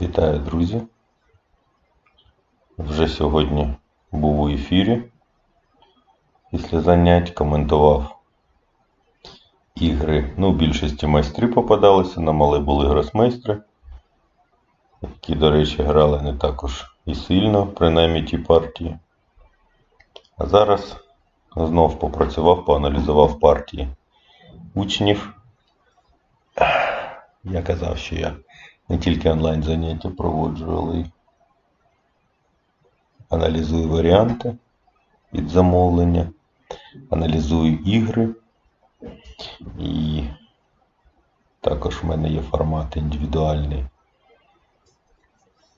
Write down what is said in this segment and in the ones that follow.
Вітаю, друзі. Вже сьогодні був у ефірі. Після занять коментував ігри. Ну, більшості майстри попадалися, на мале були гросмейстри, які, до речі, грали не також і сильно, принаймні ті партії. А зараз знов попрацював, поаналізував партії учнів. Я казав, що я не тільки онлайн заняття проводжу, але й аналізую варіанти від замовлення, аналізую ігри. І також в мене є формат індивідуальний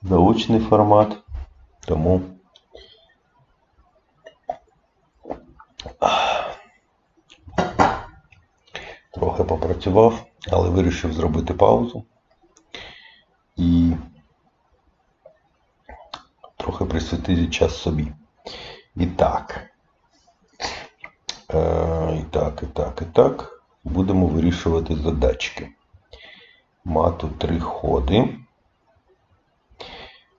заочний формат. Тому трохи попрацював, але вирішив зробити паузу і трохи присвятити час собі. І так. Е, і так, і так, і так. Будемо вирішувати задачки. Мату три ходи.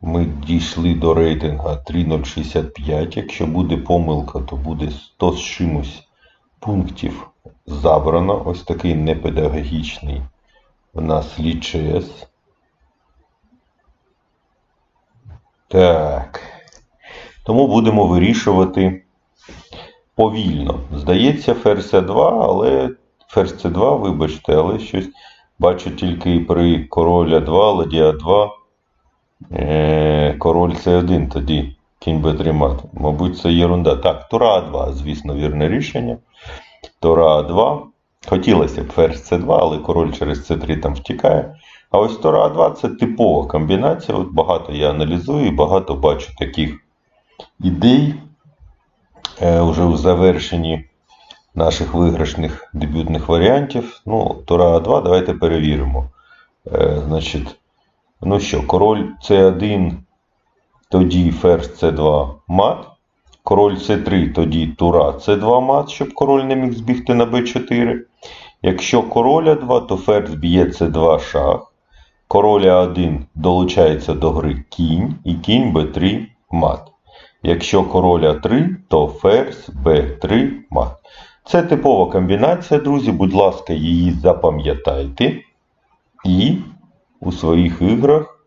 Ми дійшли до рейтинга 3.065. Якщо буде помилка, то буде 100 з чимось пунктів забрано. Ось такий непедагогічний у нас лічес. Так. Тому будемо вирішувати повільно. Здається, ферзь 2, але ферзь С2, вибачте, але щось бачу тільки при король А2, ладья 2, е, король С1 тоді кінь Б3 мат. Мабуть, це єрунда. Так, Тура А2, звісно, вірне рішення. Тура А2. Хотілося б ферзь С2, але король через С3 там втікає. А ось Тура А2 це типова комбінація. От Багато я аналізую і багато бачу таких ідей е, вже в завершенні наших виграшних дебютних варіантів. Ну, Тура А2, давайте перевіримо. Е, Значить, ну що, король С1, тоді ферзь С2 мат. Король С3, тоді Тура С2 мат, щоб король не міг збігти на Б4. Якщо король А2, то ферзь б'є С2 шах. Король А1 долучається до гри кінь і кінь Б3 мат. Якщо король А3, то ферзь Б3 мат. Це типова комбінація, друзі. Будь ласка, її запам'ятайте. І у своїх іграх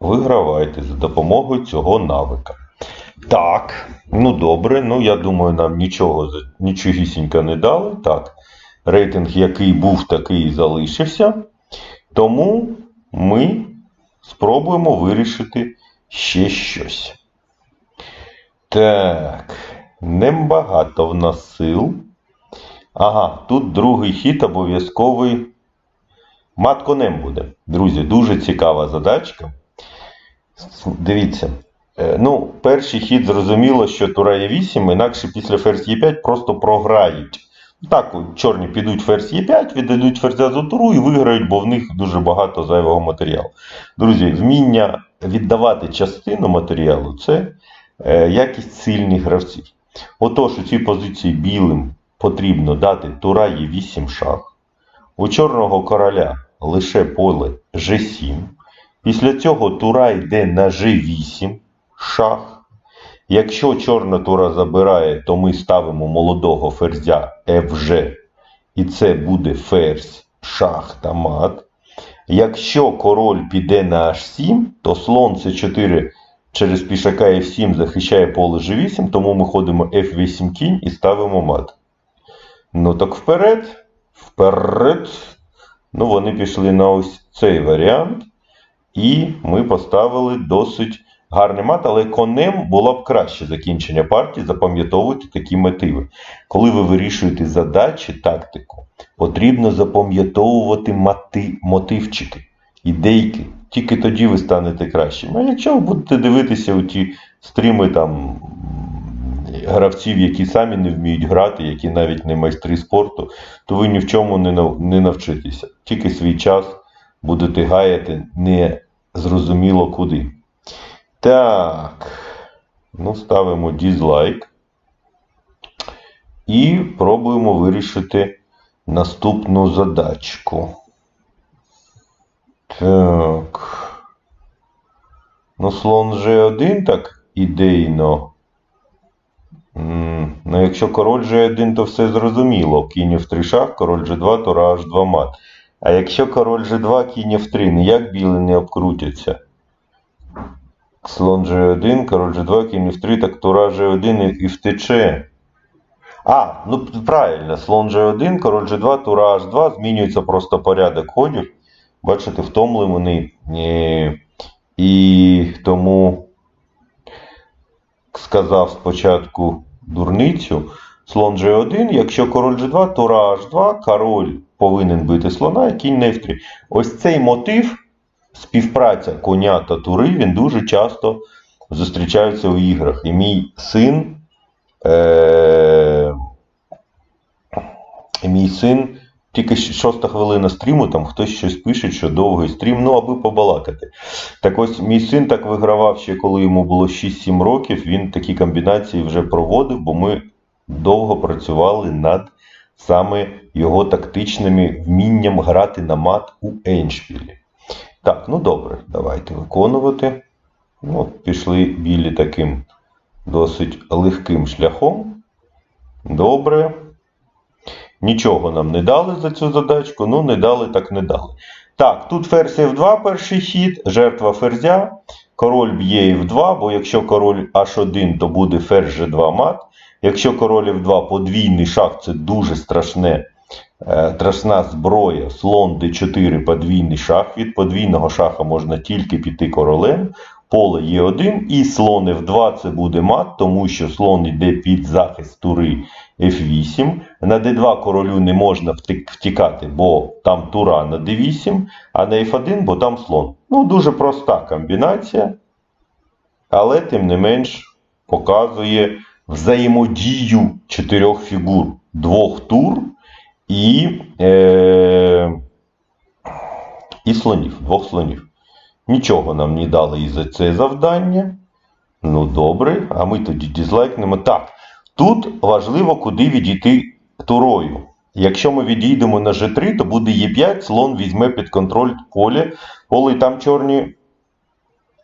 вигравайте за допомогою цього навика. Так, ну добре, ну я думаю, нам нічого нічогісінько не дали. Так, рейтинг, який був, такий і залишився. Тому ми спробуємо вирішити ще щось. Так, небагато в нас сил. Ага, тут другий хід обов'язковий. Мат конем буде. Друзі, дуже цікава задачка. Дивіться. Е, Ну, перший хід зрозуміло, що тура є 8, інакше після ферзь Е5 просто програють. Так, чорні підуть ферзь Е5, віддадуть ферзя за туру і виграють, бо в них дуже багато зайвого матеріалу. Друзі, вміння віддавати частину матеріалу це е, якість сильних гравців. Отож, у цій позиції білим потрібно дати тура є 8 шах. У чорного короля лише поле G7. Після цього тура йде на G8 шах. Якщо чорна тура забирає, то ми ставимо молодого ферзя FG, і це буде ферзь, шах та мат. Якщо король піде на H7, то слон С4 через пішака F7 захищає поле G8, тому ми ходимо F8 кінь і ставимо мат. Ну так вперед. Вперед. Ну, вони пішли на ось цей варіант. І ми поставили досить гарний мат, але конем було б краще закінчення партії, запам'ятовуйте такі мотиви. Коли ви вирішуєте задачі, тактику, потрібно запам'ятовувати мати, мотивчики, ідейки. Тільки тоді ви станете кращим. А якщо ви будете дивитися у ті стріми там гравців, які самі не вміють грати, які навіть не майстри спорту, то ви ні в чому не навчитеся. Тільки свій час будете гаяти не зрозуміло куди. Так. Ну, ставимо дізлайк. І пробуємо вирішити наступну задачку. Так. Ну, слон G1 так ідейно. Ну, якщо король G1, то все зрозуміло. Кінь в 3 шах, король G2, тура H2 мат. А якщо король G2, кінь в 3, ніяк білі не обкрутяться. Слон G1, король G2, кінь в 3, так тура G1 і- втече. А, ну правильно, слон G1, король G2, тура H2, змінюється просто порядок ходів. Бачите, втомлені. Е, І тому сказав спочатку дурницю. Слон G1, якщо король G2, тура H2, король повинен бити слона і кінь на F3. Ось цей мотив, співпраця коня та тури, він дуже часто зустрічається у іграх. І мій син. Е- мій син, тільки шоста хвилина стріму, там хтось щось пише, що довгий стрім, ну аби побалакати. Так ось мій син так вигравав ще коли йому було 6-7 років. Він такі комбінації вже проводив, бо ми довго працювали над саме його тактичними вмінням грати на мат у Еншпілі. Так, ну добре, давайте виконувати. Ну, пішли білі таким досить легким шляхом. Добре. Нічого нам не дали за цю задачку, ну не дали, так не дали. Так, тут ферзь F2 перший хід, жертва ферзя, король б'є F2, бо якщо король H1, то буде ферзь G2 мат. Якщо король F2 подвійний шах, це дуже страшне, е, страшна зброя. Слон D4 подвійний шах. Від подвійного шаха можна тільки піти королем. Поле Е1 і слон F2 це буде мат, тому що слон йде під захист тури F8. На D2 королю не можна втікати, бо там тура на D8, а на F1, бо там слон. Ну, дуже проста комбінація, але тим не менш показує взаємодію чотирьох фігур, двох тур і, е, і слонів, двох слонів. Нічого нам не дали і за це завдання. Ну, добре, а ми тоді дізлайкнемо. Так, тут важливо, куди відійти турою. Якщо ми відійдемо на G3, то буде Е5, слон візьме під контроль поле. Поле там чорні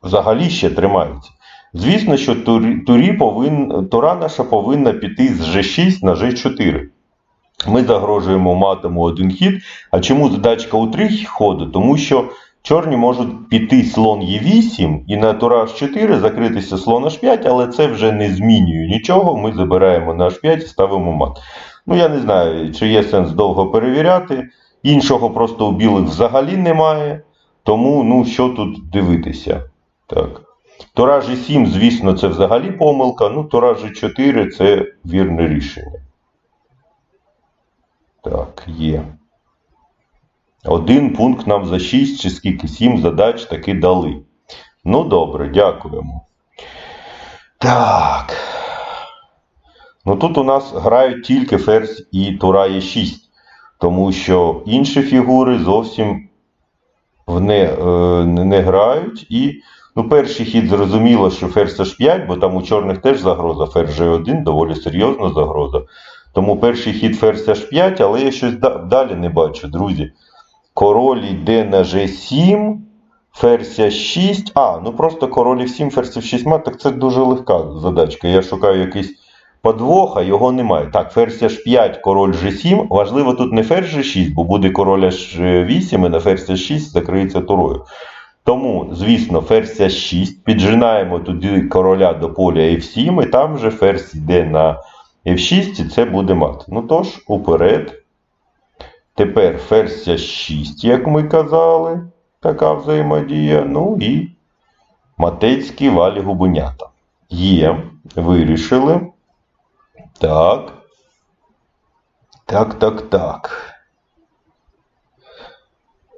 взагалі ще тримаються. Звісно, що турі, турі повин, тура наша повинна піти з G6 на G4. Ми загрожуємо матиму один хід. А чому задачка у три ходи? Тому що чорні можуть піти слон Е8 і на тура H4 закритися слон H5, але це вже не змінює нічого. Ми забираємо на H5 і ставимо мат. Ну, я не знаю, чи є сенс довго перевіряти. Іншого просто у білих взагалі немає. Тому, ну, що тут дивитися? Так. Тура G7, звісно, це взагалі помилка. Ну, Тура G4 це вірне рішення. Так, є. Один пункт нам за 6 чи скільки 7 задач таки дали. Ну, добре, дякуємо. Так. Ну тут у нас грають тільки ферзь і тура є 6. Тому що інші фігури зовсім не, е, не грають. І ну, перший хід зрозуміло, що ферзь H5, бо там у чорних теж загроза, ферзь G1, доволі серйозна загроза. Тому перший хід ферзь H5, але я щось да- далі не бачу, друзі. Король йде на G7, ферзь H6. А, ну просто король F7, ферзь F6 мат, так це дуже легка задачка. Я шукаю якийсь подвох, а його немає. Так, ферзь H5, король G7. Важливо тут не ферзь G6, бо буде король H8 і на ферзь H6 закриється турою. Тому, звісно, ферзь H6, піджинаємо туди короля до поля F7, і там вже ферзь йде на F6, це буде мат. Ну тож, уперед. Тепер ферзь 6, як ми казали, така взаємодія. Ну і матецькі валі губенята. Є, вирішили. Так. Так, так, так.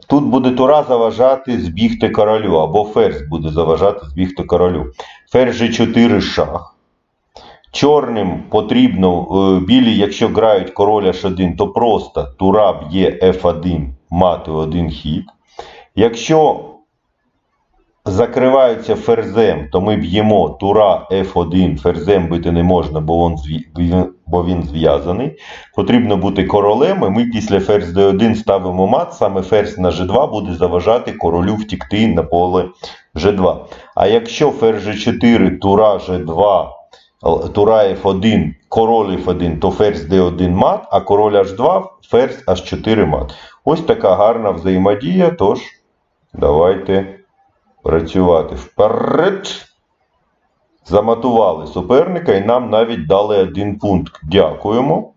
Тут буде тура заважати збігти королю, або ферзь буде заважати збігти королю. Ферзь G4 шах. Чорним потрібно, е, білі, якщо грають король H1, то просто тура б'є F1, мати один хід. Якщо закриваються ферзем, то ми б'ємо тура F1, ферзем бити не можна, бо він, зв'язаний. Потрібно бути королем, і ми після ферзь d1 ставимо мат, саме ферзь на g2 буде заважати королю втікти на поле g2. А якщо ферзь g4, тура g2, л- тура F1, король F1, то ферзь d1 мат, а король h2, ферзь h4 мат. Ось така гарна взаємодія, тож давайте працювати вперед. Заматували суперника і нам навіть дали один пункт. Дякуємо.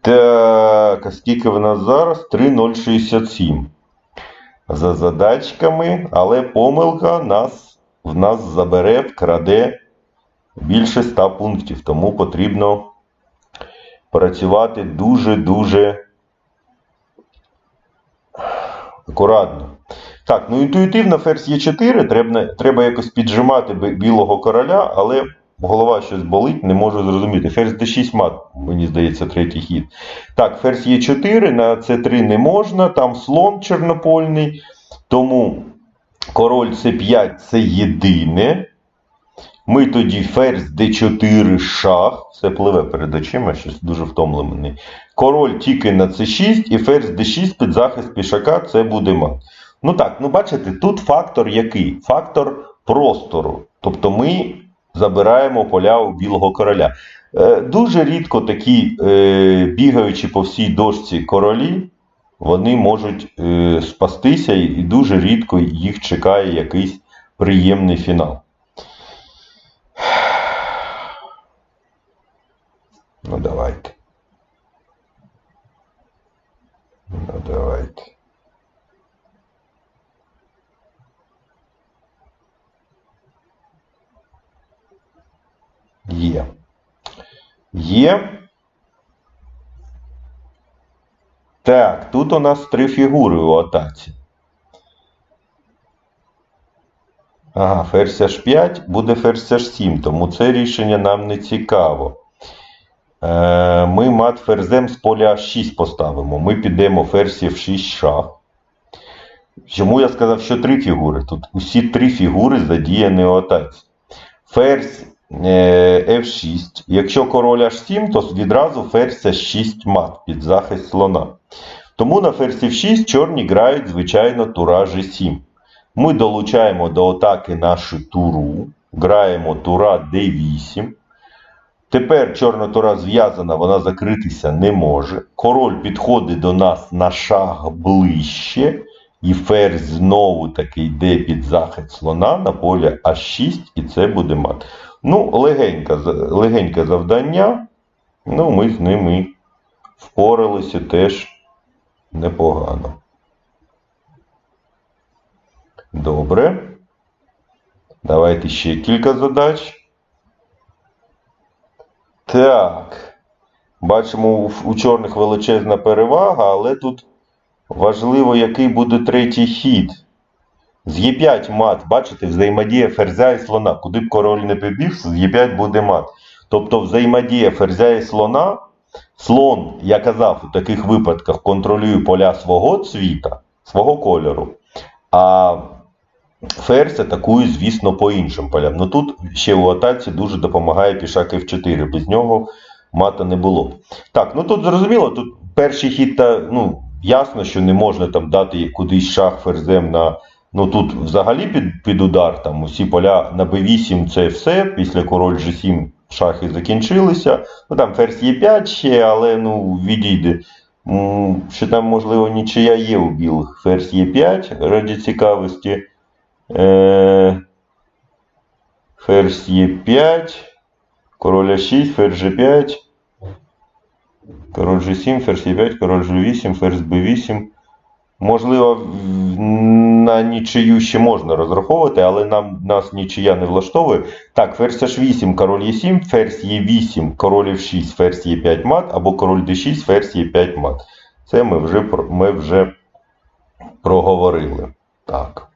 Так, а скільки в нас зараз? 3,067. За задачками, але помилка нас, в нас забере, вкраде більше 100 пунктів. Тому потрібно працювати дуже-дуже акуратно. Так, ну інтуїтивно ферзь Е4, треба, треба якось піджимати білого короля, але голова щось болить, не можу зрозуміти. Ферзь d6 мат, мені здається, третій хід. Так, ферзь Е4 на c3 не можна, там слон чорнопольний, тому король c5 це єдине. Ми тоді ферзь d4 шах, все пливе перед очима, щось дуже втомлений. Король тільки на c6 і ферзь d6 під захист пішака це буде мат. Ну так, ну бачите, тут фактор який? Фактор простору. Тобто ми забираємо поля у білого короля. Е, дуже рідко такі е, бігаючи по всій дошці королі, вони можуть е, спастися, і дуже рідко їх чекає якийсь приємний фінал. Ну давайте. Ну давайте. Є. Є. Так, тут у нас три фігури у атаці. Ага, ферзь H5 буде ферзь H7, тому це рішення нам не цікаво. Е, ми мат ферзем з поля H6 поставимо. Ми підемо ферзь F6 шах. Чому я сказав, що три фігури? Тут усі три фігури задіяні у атаці. Ферзь е, F6. Якщо король H7, то відразу ферзь H6 мат під захист слона. Тому на ферзь F6 чорні грають, звичайно, тура G7. Ми долучаємо до атаки нашу туру, граємо тура D8. Тепер чорна тура зв'язана, вона закритися не може. Король підходить до нас на шаг ближче. І ферзь знову таки йде під захист слона на полі А6, і це буде мат. Ну, легеньке, легеньке завдання. Ну, ми з ними впоралися теж непогано. Добре. Давайте ще кілька задач. Так. Бачимо, у, чорних величезна перевага, але тут важливо, який буде третій хід. З Е5 мат, бачите, взаємодія ферзя і слона. Куди б король не прибіг, з Е5 буде мат. Тобто взаємодія ферзя і слона. Слон, я казав, у таких випадках контролює поля свого цвіта, свого кольору. А ферзь атакує, звісно, по іншим полям. Ну тут ще у атаці дуже допомагає пішак F4. Без нього мата не було. Так, ну тут зрозуміло, тут перший хід, та, ну, ясно, що не можна там дати кудись шах ферзем на. Ну тут взагалі під, під удар, там усі поля на b8 це все. Після король g7 шахи закінчилися. Ну там ферзь Е5 ще, але ну відійде. Що там, можливо, нічия є у білих. Ферзь Е5 раді цікавості. Е, Ферзь Е5. Король А6, ферзь G5. Король G7, ферзь Е5, король G8, ферзь B8. Можливо, на нічию ще можна розраховувати, але нам, нас нічия не влаштовує. Так, ферзь H8, король Е7, ферзь Е8, король F6, ферзь Е5 мат, або король D6, ферзь Е5 мат. Це ми вже, ми вже проговорили. Так.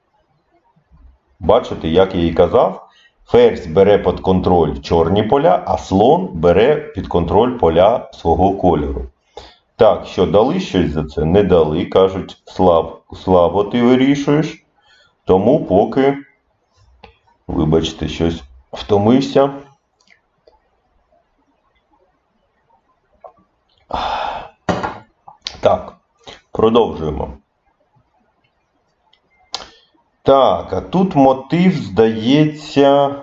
Бачите, як я і казав, ферзь бере під контроль чорні поля, а слон бере під контроль поля свого кольору. Так, що дали щось за це? Не дали. Кажуть, слаб, слабо ти вирішуєш. Тому поки, вибачте, щось втомився. Так, продовжуємо. Так, а тут мотив, здається.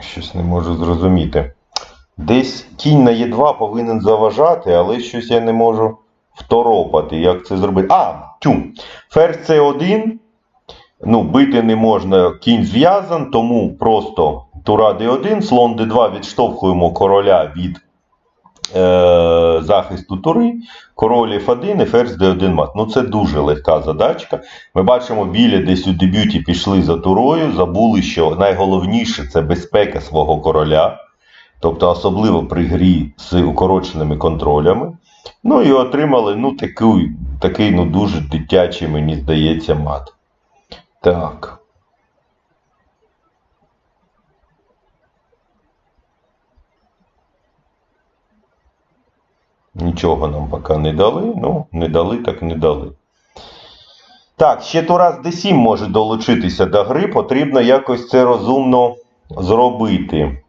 Щось не можу зрозуміти. Десь кінь на Е2 повинен заважати, але щось я не можу второпати. Як це зробити? А, тю. Ферзь С1. Ну, бити не можна, кінь зв'язан, тому просто тура Д1, слон Д2 відштовхуємо короля від захисту тури, король F1 і ферзь D1 мат. Ну це дуже легка задачка. Ми бачимо, білі десь у дебюті пішли за турою, забули, що найголовніше це безпека свого короля, тобто особливо при грі з укороченими контролями. Ну і отримали ну, такий, такий ну, дуже дитячий, мені здається, мат. Так. Нічого нам поки не дали. Ну, не дали, так не дали. Так, ще Турас D7 може долучитися до гри. Потрібно якось це розумно зробити.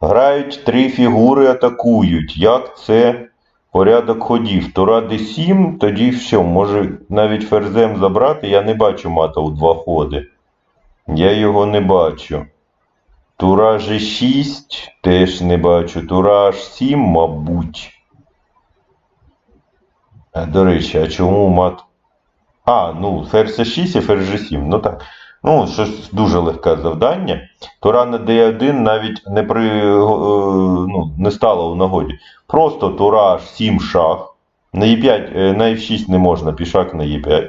Грають три фігури, атакують. Як це порядок ходів? Тура D7, тоді все, може навіть ферзем забрати. Я не бачу мата у два ходи. Я його не бачу. Тура G6 теж не бачу. Тура H7, мабуть. До речі, а чому мат? А, ну, ферзь 6 і ферзь G7. Ну так. Ну, щось дуже легке завдання. Тура на D1 навіть не при, е, ну, не стала у нагоді. Просто тура H7 шах. На E5, е, на F6 не можна, пішак на E5.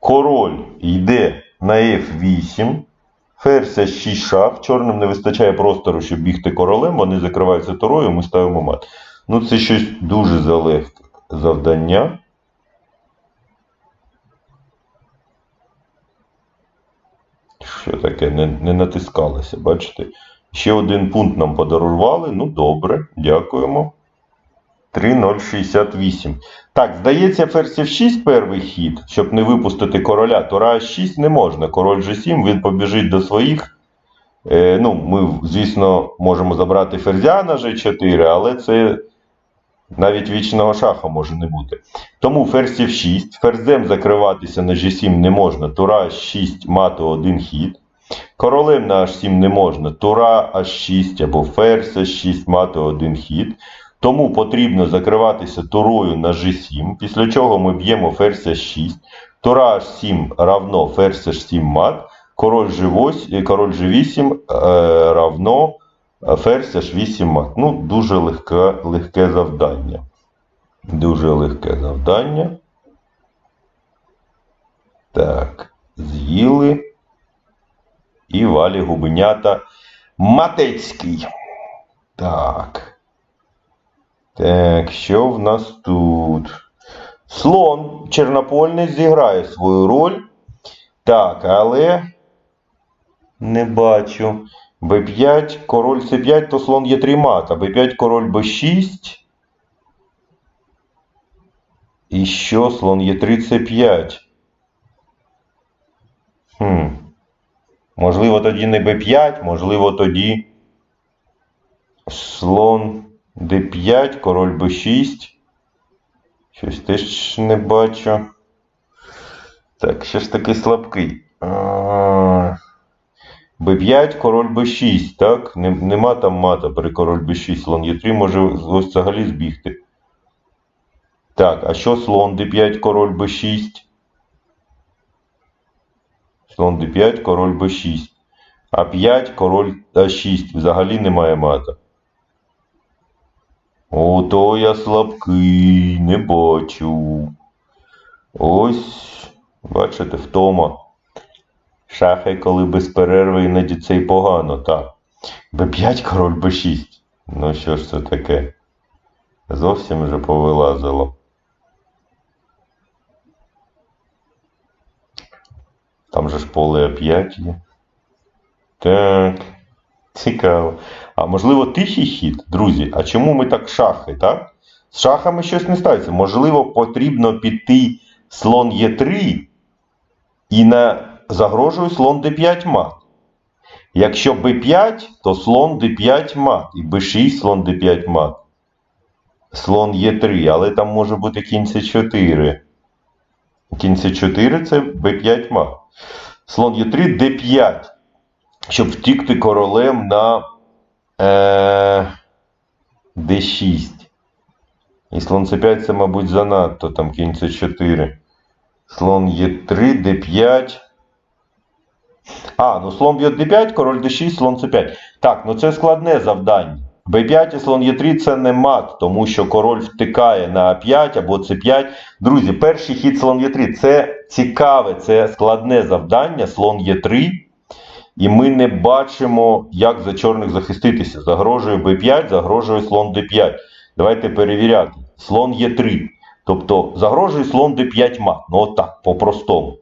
Король йде на F8. Ферзь 6 шах. Чорним не вистачає простору, щоб бігти королем. Вони закриваються турою, ми ставимо мат. Ну, це щось дуже залегке завдання. Що таке? Не, не натискалося, бачите? Ще один пункт нам подарували. Ну, добре, дякуємо. 3,068. Так, здається, ферзь F6 перший хід, щоб не випустити короля. Тура H6 не можна. Король G7, він побіжить до своїх. Е, ну, Ми, звісно, можемо забрати ферзя на G4, але це навіть вічного шаха може не бути. Тому ферзь F6, ферзем закриватися на G7 не можна. Тура H6 мати один хід. Королем на H7 не можна. Тура H6 або ферзь H6 мати один хід. Тому потрібно закриватися турою на G7, після чого ми б'ємо ферзь H6. Тура H7 равно ферзь H7 мат. Король G8, король G8 е, равно ферзь H8 мат. Ну, дуже легке, легке завдання. Дуже легке завдання. Так, з'їли. І валі губенята Матецький. Так. Так, що в нас тут? Слон Чернопольний зіграє свою роль. Так, але не бачу. Б5, король С5, то слон є 3 мата. Б5, король Б6. І що слон є 3 С5? Хм. Можливо, тоді не Б5, можливо, тоді слон Д5, король Б6. Щось теж не бачу. Так, що ж таки слабкий. А, Б5, король Б6, так? Нема там мата при король Б6. Слон Е3 може ось взагалі збігти. Так, а що слон Д5, король Б6? Слон Д5, король Б6. А5, король А6. Взагалі немає мата. Ото я слабкий, не бачу. Ось, бачите, втома. Шахи, коли без перерви іноді це й погано, так. Б5, король Б6. Ну що ж це таке? Зовсім вже повилазило. Там же ж поле А5 є. Так. Цікаво. А можливо, тихий хід, друзі. А чому ми так шахи, так? З шахами щось не стається. Можливо, потрібно піти слон Е3 і на загрожує слон d5 мат. Якщо b5, то слон d5 мат. І b6 слон d5 мат. Слон Е3, але там може бути кінь С4. Кінь С4 це b5 мат. Слон Е3, d5. Щоб втікти королем на е, d6. І слон С5 це, мабуть, занадто, там кінь С4. Слон Е3, d5. А, ну слон б'є d5, король d6, слон c5. Так, ну це складне завдання. b5 і слон Е3 це не мат, тому що король втикає на А5 або c5. Друзі, перший хід слон Е3 це цікаве, це складне завдання, слон Е3. І ми не бачимо, як за чорних захиститися. Загрожує b5, загрожує слон d5. Давайте перевіряти. Слон Е3. Тобто загрожує слон d5 мат. Ну отак, по-простому.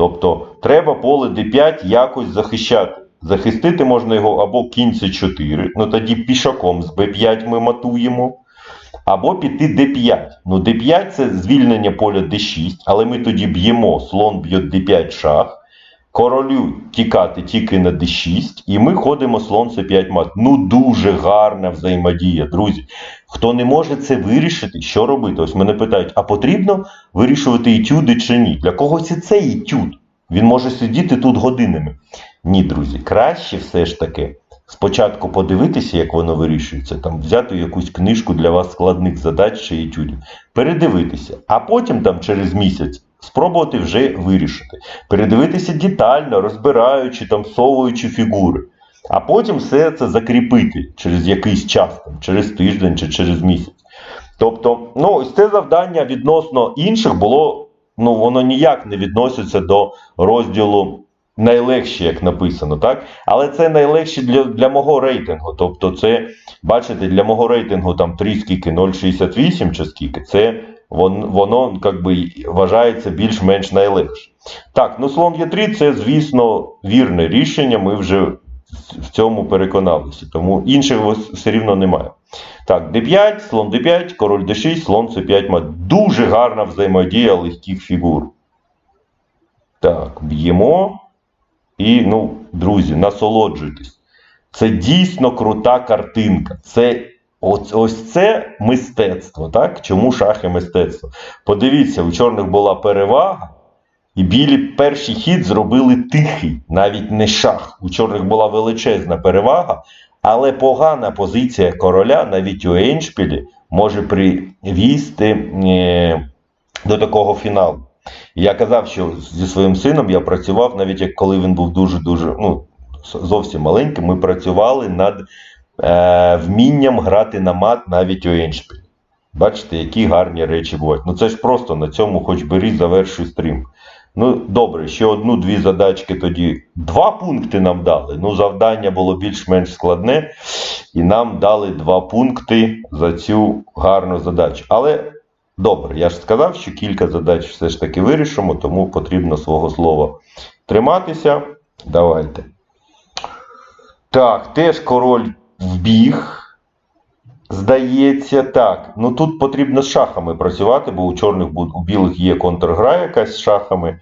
Тобто треба поле d5 якось захищати. Захистити можна його або кінь c4, ну тоді пішаком з b5 ми матуємо. Або піти d5. Ну d5 це звільнення поля d6, але ми тоді б'ємо, слон б'є d5 шах. Королю тікати тільки на d6, і ми ходимо слон c5 мат. Ну дуже гарна взаємодія, друзі. Хто не може це вирішити, що робити? Ось мене питають, а потрібно вирішувати етюди чи ні? Для когось і цей етюд. Він може сидіти тут годинами. Ні, друзі, краще все ж таки спочатку подивитися, як воно вирішується, там взяти якусь книжку для вас складних задач чи етюдів, передивитися, а потім там через місяць спробувати вже вирішити. Передивитися детально, розбираючи, там, совуючи фігури. А потім все це закріпити через якийсь час, там, через тиждень чи через місяць. Тобто, ну, ось це завдання відносно інших було, ну, воно ніяк не відноситься до розділу найлегші, як написано, так? Але це найлегші для, для мого рейтингу. Тобто, це, бачите, для мого рейтингу там 3 скільки, 0,68 чи скільки, це вон, воно як би, вважається більш-менш найлегше. Так, ну слон Е3 це, звісно, вірне рішення. Ми вже в цьому переконалися. Тому інших все рівно немає. Так, d5, слон d5, король d6, слон c5 мат. Дуже гарна взаємодія легких фігур. Так, б'ємо. І, ну, друзі, насолоджуйтесь. Це дійсно крута картинка. Це ось, ось це мистецтво. так? Чому шахи мистецтво? Подивіться, у чорних була перевага. І білі перший хід зробили тихий, навіть не шах. У чорних була величезна перевага, але погана позиція короля навіть у Еншпілі може привісти е, до такого фіналу. Я казав, що зі своїм сином я працював, навіть як коли він був дуже-дуже ну, зовсім маленьким, ми працювали над е, вмінням грати на мат навіть у Еншпілі. Бачите, які гарні речі бувають. Ну це ж просто на цьому, хоч бери, завершуй стрім. Ну, добре, ще одну-дві задачки тоді. Два пункти нам дали. Ну, завдання було більш-менш складне, і нам дали два пункти за цю гарну задачу. Але добре, я ж сказав, що кілька задач все ж таки вирішимо, тому потрібно свого слова триматися. Давайте. Так, теж король вбіг. Здається, так. Ну тут потрібно з шахами працювати, бо у чорних у білих є контргра якась з шахами.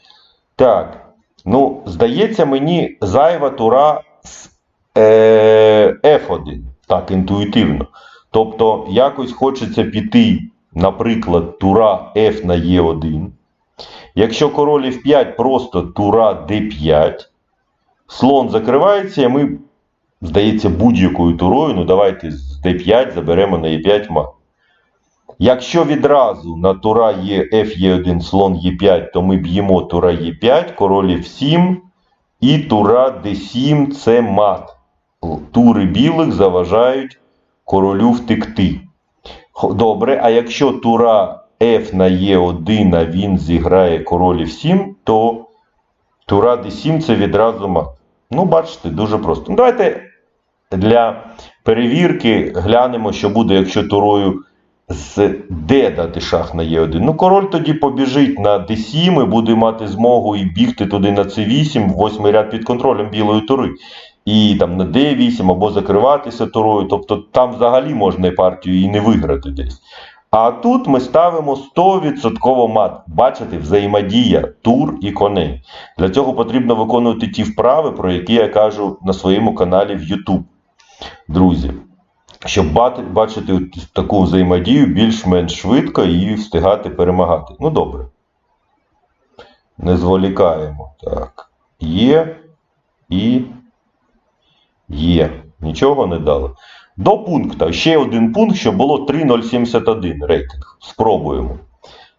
Так. Ну, здається, мені зайва тура з е, F1. Так, інтуїтивно. Тобто, якось хочеться піти, наприклад, тура F на E1. Якщо король F5, просто тура D5. Слон закривається, і ми здається, будь-якою турою, ну давайте з d5 заберемо на e5 мат. Якщо відразу на тура є F є 1 слон Е5, то ми б'ємо тура Е5, король F7 і тура D7 це мат. Тури білих заважають королю втекти. Добре, а якщо тура F на Е1, а він зіграє король F7, то тура D7 це відразу мат. Ну, бачите, дуже просто. Ну, Давайте для перевірки глянемо, що буде, якщо турою з D дати шах на Е1. Ну, король тоді побіжить на D7 і буде мати змогу і бігти туди на C8, восьмий ряд під контролем білої тури. І там на D8 або закриватися турою. Тобто там взагалі можна партію і не виграти десь. А тут ми ставимо 100% мат. Бачите, взаємодія тур і коней. Для цього потрібно виконувати ті вправи, про які я кажу на своєму каналі в YouTube. Друзі, щоб бачити таку взаємодію більш-менш швидко і встигати перемагати. Ну, добре. Не зволікаємо. Так. Є і є. Нічого не дали. До пункту. Ще один пункт, щоб було 3,071 рейтинг. Спробуємо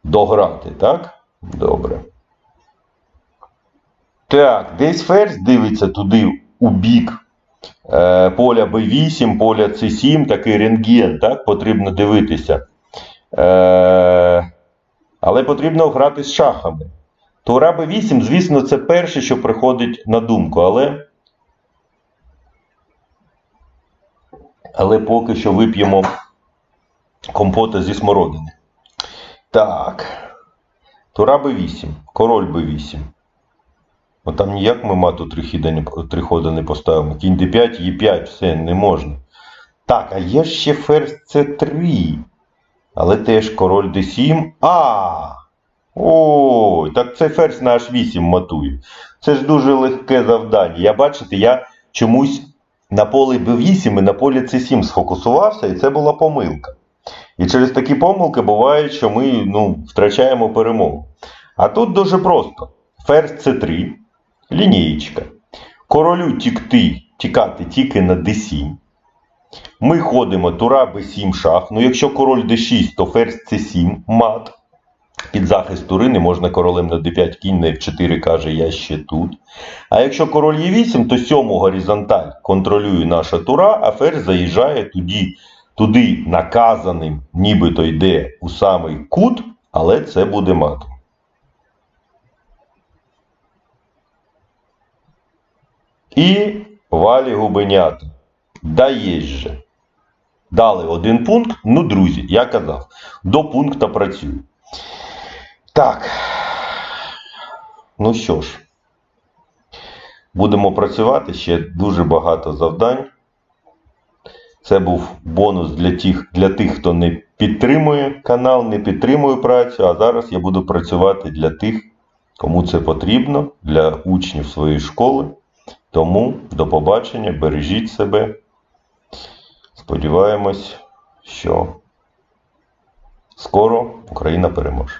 дограти, так? Добре. Так, десь ферзь дивиться туди у бік поля B8, поля C7, такий рентген, так? Потрібно дивитися. Е, але потрібно грати з шахами. Тура B8, звісно, це перше, що приходить на думку, але. Але поки що вип'ємо компота зі смородини. Так. Тура Б8, король Б8. Ну там ніяк ми мату три, хіда не, три хода не поставимо. Кінь Д5, Е5, все, не можна. Так, а є ще ферзь С3. Але теж король Д7. А! Ой, так це ферзь на H8 матує. Це ж дуже легке завдання. Я бачите, я чомусь на полі Б8 і на полі С7 сфокусувався, і це була помилка. І через такі помилки буває, що ми ну, втрачаємо перемогу. А тут дуже просто: ферзь С3, лінієчка. Королю тікти, тікати тільки на d7. Ми ходимо тура b7 шах. Ну, якщо король d6, то ферзь c7 мат. Під захист тури не можна королем на d5 кінь на f4 каже, я ще тут. А якщо король e8, то сьому горизонталь контролює наша тура, а ферзь заїжджає туди, туди наказаним, нібито йде у самий кут, але це буде матом. І валі губенята. Даєш же. Дали один пункт. Ну, друзі, я казав, до пункту працюю. Так. Ну що ж, будемо працювати ще дуже багато завдань. Це був бонус для тих, для тих, хто не підтримує канал, не підтримує працю. А зараз я буду працювати для тих, кому це потрібно, для учнів своєї школи. Тому до побачення, бережіть себе. Сподіваємось, що скоро Україна переможе.